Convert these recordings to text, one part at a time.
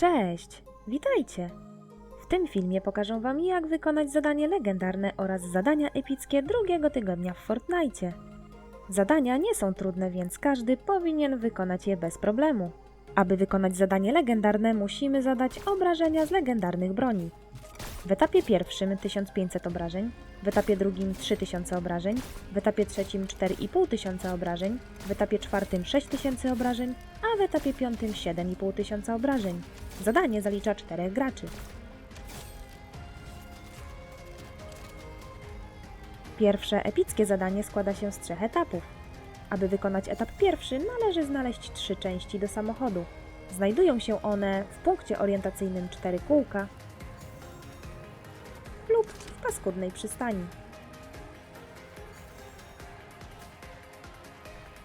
Cześć! Witajcie! W tym filmie pokażę Wam, jak wykonać zadanie legendarne oraz zadania epickie drugiego tygodnia w Fortnite. Zadania nie są trudne, więc każdy powinien wykonać je bez problemu. Aby wykonać zadanie legendarne, musimy zadać obrażenia z legendarnych broni. W etapie pierwszym 1500 obrażeń, w etapie drugim 3000 obrażeń, w etapie trzecim 4500 obrażeń, w etapie czwartym 6000 obrażeń, w etapie piątym 7500 obrażeń. Zadanie zalicza czterech graczy. Pierwsze epickie zadanie składa się z trzech etapów. Aby wykonać etap pierwszy, należy znaleźć trzy części do samochodu. Znajdują się one w punkcie orientacyjnym cztery kółka lub w paskudnej przystani.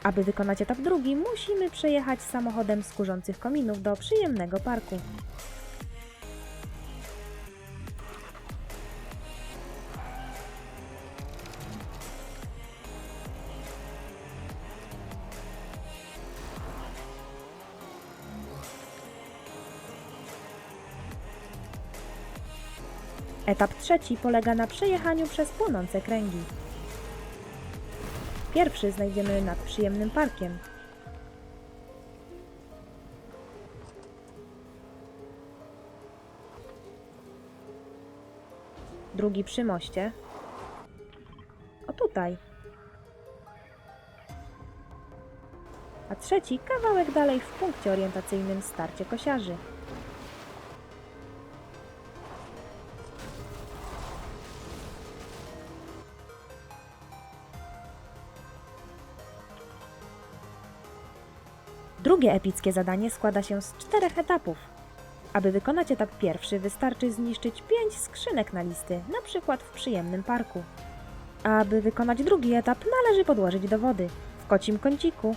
Aby wykonać etap drugi, musimy przejechać samochodem z kurzących kominów do przyjemnego parku. Etap trzeci polega na przejechaniu przez płonące kręgi. Pierwszy znajdziemy nad przyjemnym parkiem. Drugi przy moście. O tutaj. A trzeci kawałek dalej w punkcie orientacyjnym starcie kosiarzy. Drugie epickie zadanie składa się z czterech etapów. Aby wykonać etap pierwszy, wystarczy zniszczyć pięć skrzynek na listy, na przykład w przyjemnym parku. Aby wykonać drugi etap, należy podłożyć do wody, w kocim kąciku.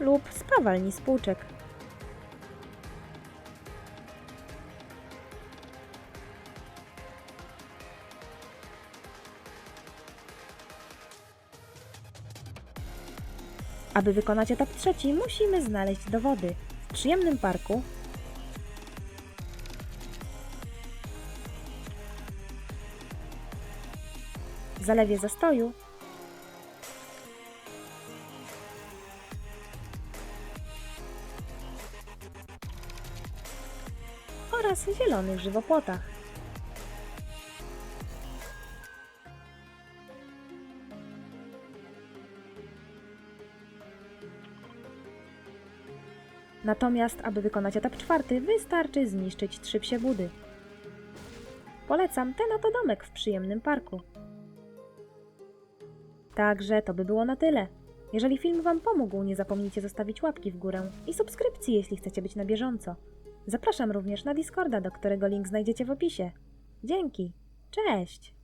Lub spawalni spółczek. Aby wykonać etap trzeci, musimy znaleźć dowody w przyjemnym parku. W zalewie zastoju. Oraz zielonych żywopłotach. Natomiast, aby wykonać etap czwarty, wystarczy zniszczyć trzy psie budy. Polecam ten oto domek w przyjemnym parku. Także to by było na tyle. Jeżeli film Wam pomógł, nie zapomnijcie zostawić łapki w górę i subskrypcji, jeśli chcecie być na bieżąco. Zapraszam również na Discorda, do którego link znajdziecie w opisie. Dzięki. Cześć!